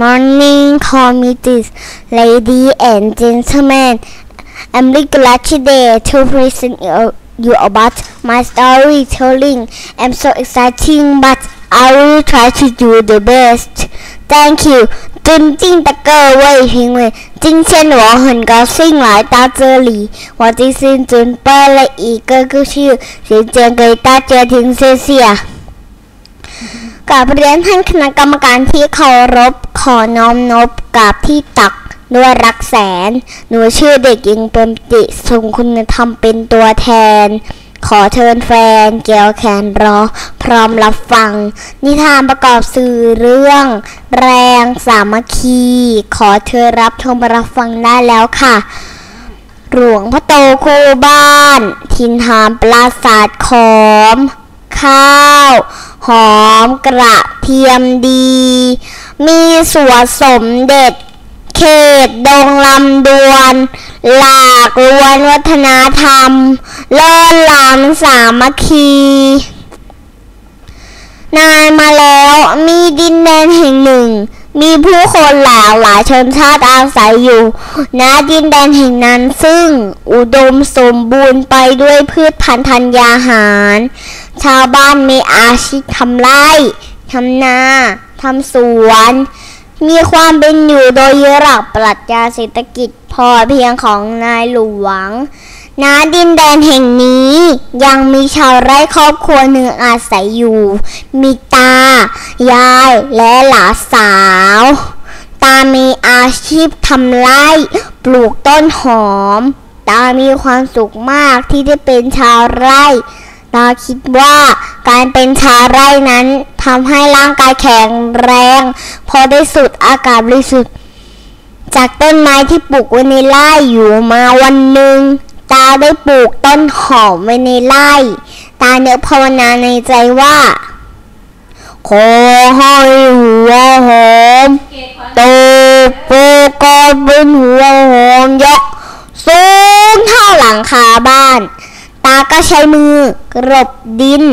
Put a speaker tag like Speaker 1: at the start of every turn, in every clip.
Speaker 1: Morning committees, ladies and gentlemen. I'm really glad today to present you you about my storytelling. I'm so exciting, but I will try to do the best. Thank you. 尊敬的各位评委，今天我很高兴来到这里。我今天准备了一个故事，先讲给大家听，谢谢。 กับเรียนท่านคณะกรรมการที่เคารพขอน้อมนบกับที่ตักด้วยรักแสน หนูชื่อเด็กหญิงเปรมจิทรงคุณธรรมเป็นตัวแทน ขอเชิญแฟนเกี่ยวแขนรอ พร้อมรับฟัง นิทานประกอบสื่อเรื่อง แรงสามัคคี ขอเชิญรับชมรับฟังได้แล้วค่ะ หลวงพ่อโตคูบ้าน ทินทามปราศาสตร์ขอม ข้าว หอมกระเทียมดี มีส่วนสมเด็จ เขตดงลำดวน หลากลวนวัฒนธรรม เลิศล้ำสามัคคีนานมาแล้วมีดินแดนแห่งหนึ่ง มีผู้คนหลากหลายชนชาติอาศัยอยู่ณดินแดนแห่งนั้นซึ่งอุดมสมบูรณ์ไปด้วยพืชพันธุ์ธัญญาหาร ชาวบ้านมีอาชีพทำไร่ทำนาทำสวน มีความเป็นอยู่โดยหลักปรัชญาเศรษฐกิจพอเพียงของนายหลวงณดินแดนแห่งนี้ยังมีชาวไร่ครอบครัวหนึ่งอาศัยอยู่ มีตา ยายและหลานสาว ตามีอาชีพทำไร่ปลูกต้นหอม ตามีความสุขมากที่ได้เป็นชาวไร่ตาคิดว่าการเป็นชาวไร่นั้นทำให้ร่างกายแข็งแรง พอได้สูดอากาศบริสุทธิ์จากต้นไม้ที่ปลูกไว้ในไร่อยู่มาวันหนึ่งตาได้ปลูกต้นหอมไว้ในไร่ ตาเนื้อภาวนาในใจว่า ขอให้หัวหอมโตโปกอนเป็นหัวหอมยักษ์สูงเท่าหลังคาบ้าน ตาก็ใช้มือกรบดิน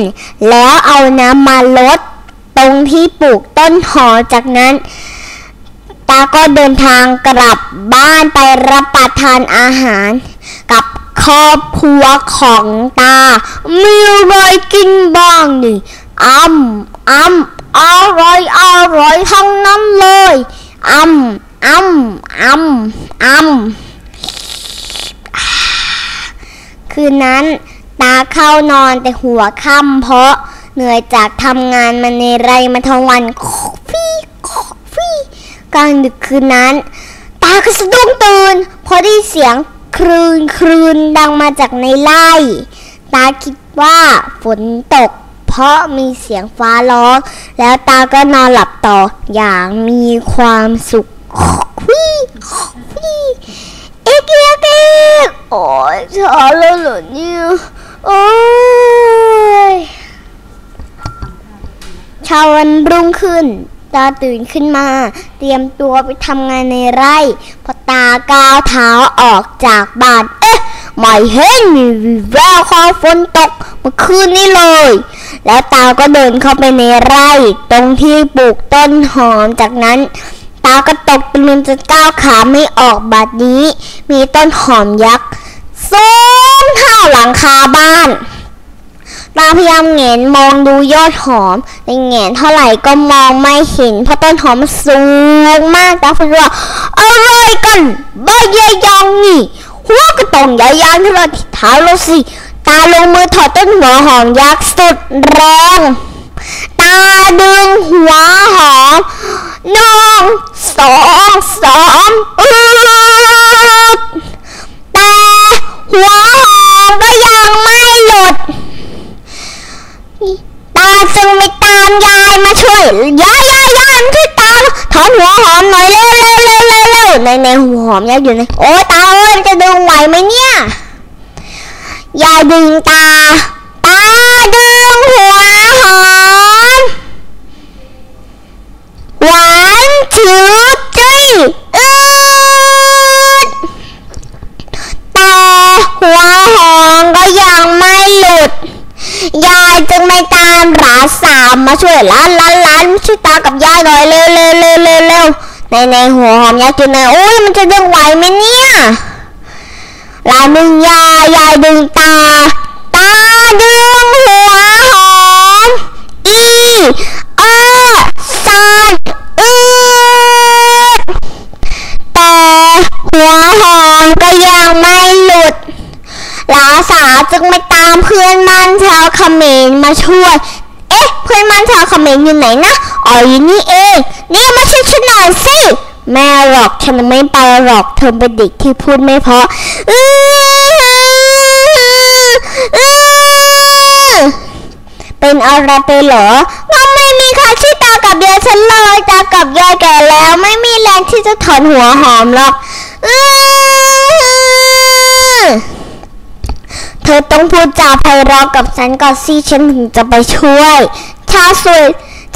Speaker 1: แล้วเอาน้ำมาลด ตรงที่ปลูกต้นหอมจากนั้น ตาก็เดินทางกลับบ้านไปรับประทานอาหาร กับครอบครัวของตา มีอะไรกินบ้างนี่ อ้ำอ้ำอร่อยอร่อยทั้งนั้นเลยอ้ำอ้ำอ้ำอ้ำคืนนั้นตาเข้านอนแต่หัวค่ำเพราะเหนื่อยจากทำงานมาในไรมาทั้งวันฟี่ฟี่กลางดึกคืนนั้น ตาก็สะดุ้งตื่นเพอได้เสียงครืนครืนดังมาจากในไร่ ตาคิดว่าฝนตก เพราะมีเสียงฟ้าร้อง แล้วตาก็นอนหลับต่ออย่างมีความสุขวิวิเอ็กเอ็กเอ็กโอ้ยช้าแล้วเหรอเนี่ยโอ้ยช้าวันรุ่งขึ้น ตาตื่นขึ้นมา เตรียมตัวไปทำงานในไร่ พอตาก้าวเท้าออกจากบ้าน เอ๊ะ ไม่เห็นมีวิแววของฝนตกเมื่อคืนนี้เลย แล้วตาก็เดินเข้าไปในไร่ ตรงที่ปลูกต้นหอมจากนั้น ตาก็ตกตะลึงจนก้าวขาไม่ออกบัดนี้ มีต้นหอมยักษ์สูงเท่าหลังคาบ้านตาพยายามแงนมองดูยอดหอมแต่แงนเท่าไหร่ก็มองไม่เห็น เพราะต้นหอมมันสูงมากตาพูดว่าอะไรกันบ้ายายยังนี่ หัวก็ต้องยายยางที่เราที่เท้าเราสิ ตาลงมือถอดต้นหัวหอมยักษ์สุดแรง ตาดึงหัวหอมนึ่งสองสามอืดแต่หัวหอมก็ยังไม่หยุด ตาจึงไปตามยายมาช่วยยายยายยายมาช่วยตามถอนหัวหอมหน่อยเร็วเร็วเร็วเร็วเร็วในในหัวหอมยักษ์อยู่ในโอ้ตาเอ้ยมันจะดึงไหวไหมเนี่ยยายดึง ตาตาดึงหัวหอมหวานถือจี้อืดแต่หัวหอมก็ยังไม่หลุด ยายจึงไม่ตามหลานสามมาช่วยล้านล้านล้านช่วยตากับยายหน่อยเร็วเร็วเร็วเร็วเร็วในในหัวหอมยักษ์อยู่ไหนโอ้ยมันจะดึงไหวไหมเนี่ยลายมึงยายยายดึงตา ดึงหัวหอม อีเออซานอืดแต่หัวหอมก็ยังไม่หลุด หลาสาจึงไม่ตามเพื่อนมันชาวเขมรมาช่วย เอ๊ะ เพื่อนมันชาวเขมรอยู่ไหนนะ อ๋ออยู่นี่เอง นี่มาช่วยฉันหน่อยสิ แม่หรอกฉันไม่ไปหรอก เธอเป็นเด็กที่พูดไม่เพราะอืออื้อ เป็นอะไปเหรอก็ไม่มีใครช่ตากับยายฉันเลยตากับยายแก่แล้ว ไม่มีแรงที่จะถอนหัวหอมหรอกเธอต้องพูดจาไพเราะกับฉันก่อนสิฉันถึงจะไปช่วย ชาวสวย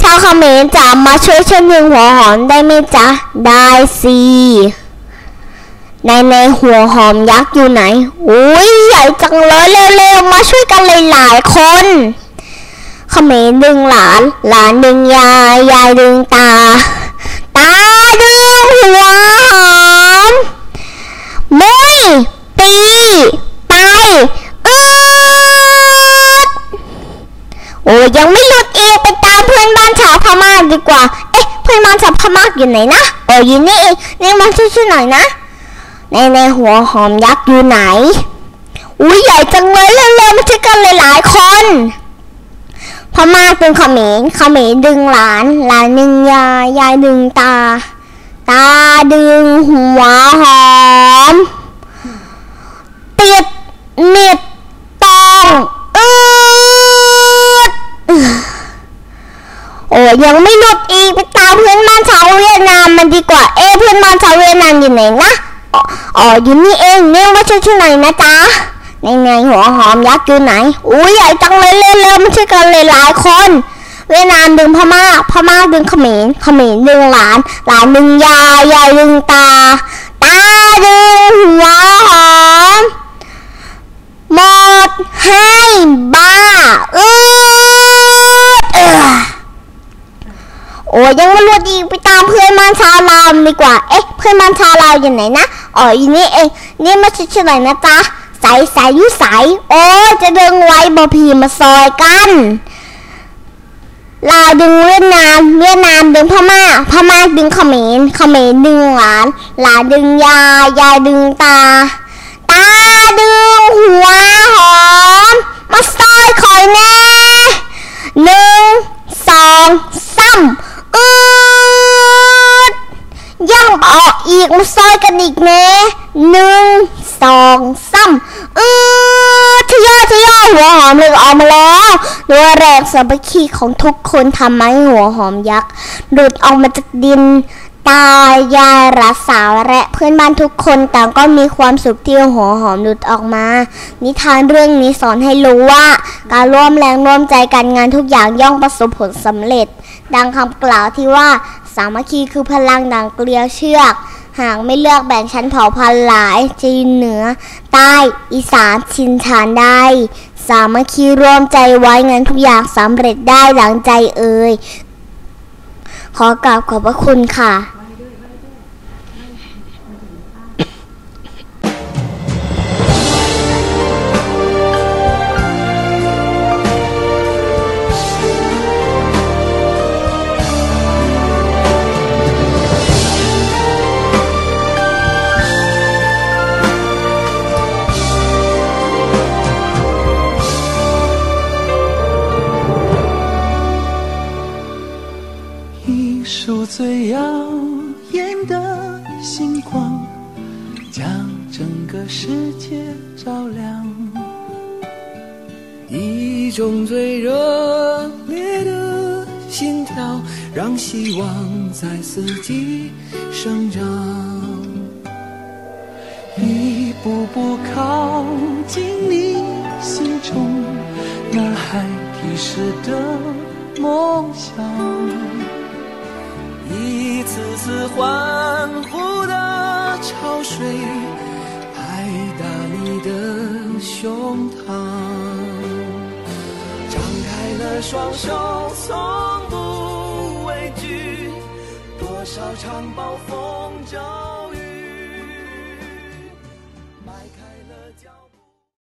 Speaker 1: ชาวเขมรจ๋ามาช่วยฉันดึงหัวหอมได้ไหมจ๊ะ ได้สิในในหัวหอมยักษ์อยู่ไหน อุ้ยใหญ่จังเลยเร็วๆมาช่วยกันหลายๆคน เขมรดึงหลาน หลานดึงยาย ยายดึงตา ตาดึงหัวหอมมุยตีไปอืดโอ้ยังไม่หลุดอีกไปตามเพื่อนบ้านชาวพม่าดีกว่า เอ๊ะ เพื่อนบ้านชาวพม่าอยู่ไหนนะโอ้อยู่นี่เองนี่มาช่วยๆหน่อยนะ ในในหัวหอมยักษ์อยู่ไหนอุ้ยใหญ่จังเลยเร็วๆมาช่วยกันหลายๆคน พม่าดึงเขมรเขมรดึงหลานหลานดึงยายยายดึงตา ตาดึงหัวหอม ติดเน็ตตองอืดโอ้ยังไม่หลุดอีกไปตามเพื่อนบ้านชาวเวียดนามมันดีกว่าเอ๊ะเพื่อนบ้านชาวเวียดนามอยู่ไหนนะอ๋ออยู่นี่เองเนี่ยมาช่วยช่วยหน่อยนะจ๊ะ ในไงหัวหอมยักษ์อยู่ไหน อุ้ยใหญ่จังเลยเร็วๆมาช่วยกันเลยหลายคน เวียดนามดึงพม่า พม่าดึงเขมร เขมรดึงหลาน หลานดึงยายยายดึงตา ตาดึงหัวหอม หมดให้บ้าอืดเออโอ้ยังไม่รู้ดีไปตามเพื่อนมันชาวลาวดีกว่า เอ๊ะ เพื่อนมันชาวลาวอยู่ไหนนะ อ๋ออยู่นี่เองนี่มาช่วยๆหน่อยนะจ๊ะ สใสยุใสโอ้จะดึงไว้บอพีมาซอยกันลาวดึงเวียดนามเวียดนามดึงพม่าพม่าดึงเขมรเขมรดึงหลานหลานดึงยายยายดึงตา ตาดึงหัวหอมมาซอยคอยแน่หนึ่งสองสามอืดย่องออกอีกมาซอยกันอีกแน่หนึ่งสองสามอืดทะยอยทะย ออมเลยออกมาแล้วด้วยแรงสามัคคีของทุกคนทำให้หัวหอมยักษ์หลุดออกมาจากดินตายายรัสาวและเพื่อนบ้านทุกคนต่างก็มีความสุขที่หัวหอมหลุดออกมา นิทานเรื่องนี้สอนให้รู้ว่า การร่วมแรงร่วมใจกันงานทุกอย่างย่อมประสบผลสำเร็จ ดังคำกล่าวที่ว่าสามัคคีคือพลังดังเกลียวเชือก หากไม่เลือกแบ่งชั้นเผ่าพันธุ์หลายจีนเหนือ ใต้อีสานชินชานได้ สามัคคีร่วมใจไว้งานทุกอย่างสำเร็จได้หลังใจเอ่ยขอกราบขอบพระคุณค่ะ
Speaker 2: 最耀眼的星光，将整个世界照亮。一种最热烈的心跳，让希望在四季生长。一步步靠近你心中那孩提示的梦想。次次欢呼的潮水，拍打你的胸膛。张开了双手，从不畏惧，多少场暴风骤。